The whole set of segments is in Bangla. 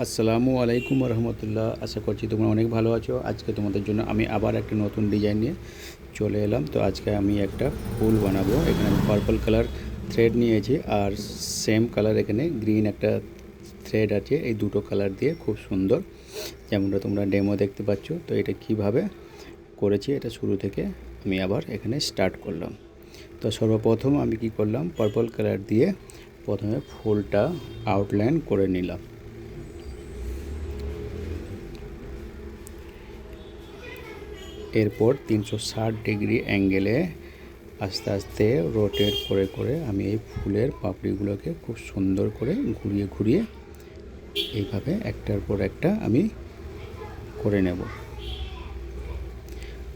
আসসালামু আলাইকুম রহমতুল্লাহ আশা করছি তোমরা অনেক ভালো আছো। আজকে তোমাদের জন্য আমি আবার একটা নতুন ডিজাইন নিয়ে চলে এলাম। তো আজকে আমি একটা ফুল বানাবো। এখানে আমি পার্পল কালার থ্রেড নিয়েছি আর সেম কালার এখানে গ্রিন একটা থ্রেড আছে। এই দুটো কালার দিয়ে খুব সুন্দর। যেমনটা তোমরা ডেমো দেখতে পাচ্ছ। তো এটা কীভাবে করেছি এটা শুরু থেকে আমি আবার এখানে স্টার্ট করলাম। তো সর্বপ্রথম আমি কি করলাম? পার্পল কালার দিয়ে প্রথমে ফুলটা আউটলাইন করে নিলাম। এরপর তিনশো ষাট ডিগ্রি অ্যাঙ্গেলে আস্তে আস্তে রোটেট করে করে আমি এই ফুলের পাপড়িগুলোকে খুব সুন্দর করে ঘুরিয়ে ঘুরিয়ে এইভাবে একটার পর একটা আমি করে নেব।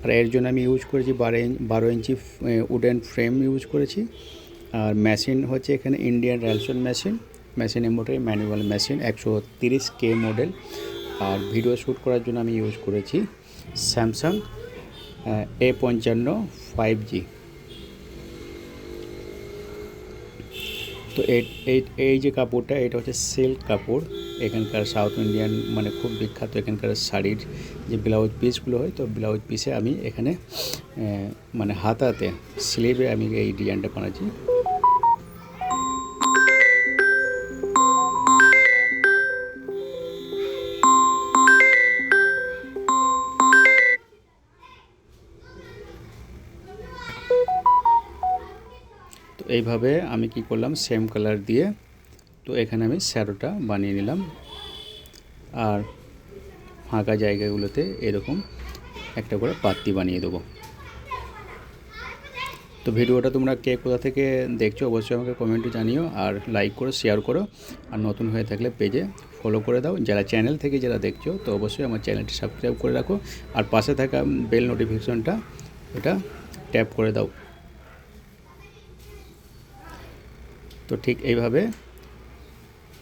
আর এর জন্য আমি ইউজ করেছি বারো ইঞ্চ বারো ইঞ্চি উডেন ফ্রেম ইউজ করেছি। আর মেশিন হচ্ছে এখানে Indian Ralson machine. Machine embroidery manual machine, একশো তিরিশ কে মডেল। আর ভিডিও শ্যুট করার জন্য আমি ইউজ করেছি স্যামসাং। এ পঞ্চান্ন ফাইভ জি তো এই যে কাপড়টা, এটা হচ্ছে সিল্ক কাপড়। এখানকার সাউথ ইন্ডিয়ান মানে খুব বিখ্যাত এখানকার শাড়ির যে ব্লাউজ পিসগুলো হয়, তো ব্লাউজ পিসে আমি এখানে মানে হাতাতে স্লিভে আমি এই ডিজাইনটা বানাচ্ছি। এইভাবে আমি কি করলাম সেম কালার দিয়ে তো এখানে আমি শ্যাডোটা বানিয়ে নিলাম। আর ফাঁকা জায়গাগুলোতে এরকম একটা করে পাত্তি বানিয়ে দেবো। তো ভিডিওটা তোমরা কে কোথা থেকে দেখছ অবশ্যই আমাকে কমেন্টে জানিও আর লাইক করো শেয়ার করো। আর নতুন হয়ে থাকলে পেজে ফলো করে দাও। যারা চ্যানেল থেকে যারা দেখছ তো অবশ্যই আমার চ্যানেলটি সাবস্ক্রাইব করে রাখো। আর পাশে থাকা বেল নোটিফিকেশনটা এটা ট্যাপ করে দাও। তো ঠিক এইভাবে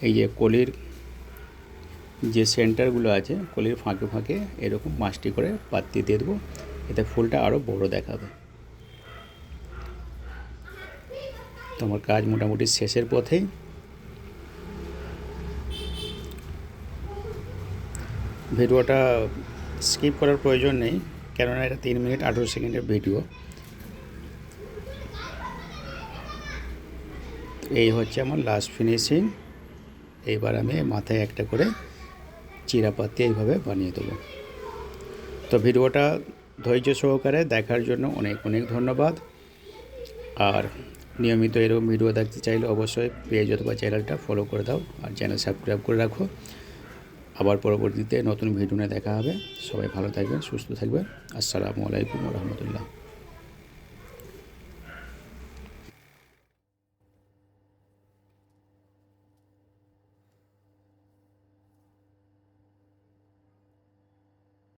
এই যে কলির যে সেন্টারগুলো আছে, কলির ফাঁকে ফাঁকে এরকম মাছটি করে পাত্তি দিয়ে দেবো। এতে ফুলটা আরও বড় দেখাবে। তো আমার কাজ মোটামুটি শেষের পথেই। ভিডিওটা স্কিপ করার প্রয়োজন নেই, কেননা এটা তিন মিনিট আঠেরো সেকেন্ডের ভিডিও। এই হচ্ছে আমার লাস্ট ফিনিশিং এইবার আমি মাথায় একটা করে চিরাপাতি এইভাবে বানিয়ে দেবো। তো ভিডিওটা ধৈর্য সহকারে দেখার জন্য অনেক অনেক ধন্যবাদ। আর নিয়মিত এরকম ভিডিও দেখতে চাইলে অবশ্যই পেজ অথবা চ্যানেলটা ফলো করে দাও আর চ্যানেল সাবস্ক্রাইব করে রাখো। আবার পরবর্তীতে নতুন ভিডিও নিয়ে দেখা হবে। সবাই ভালো থাকবেন, সুস্থ থাকবেন। আসসালামু আলাইকুম রহমতুল্লাহ।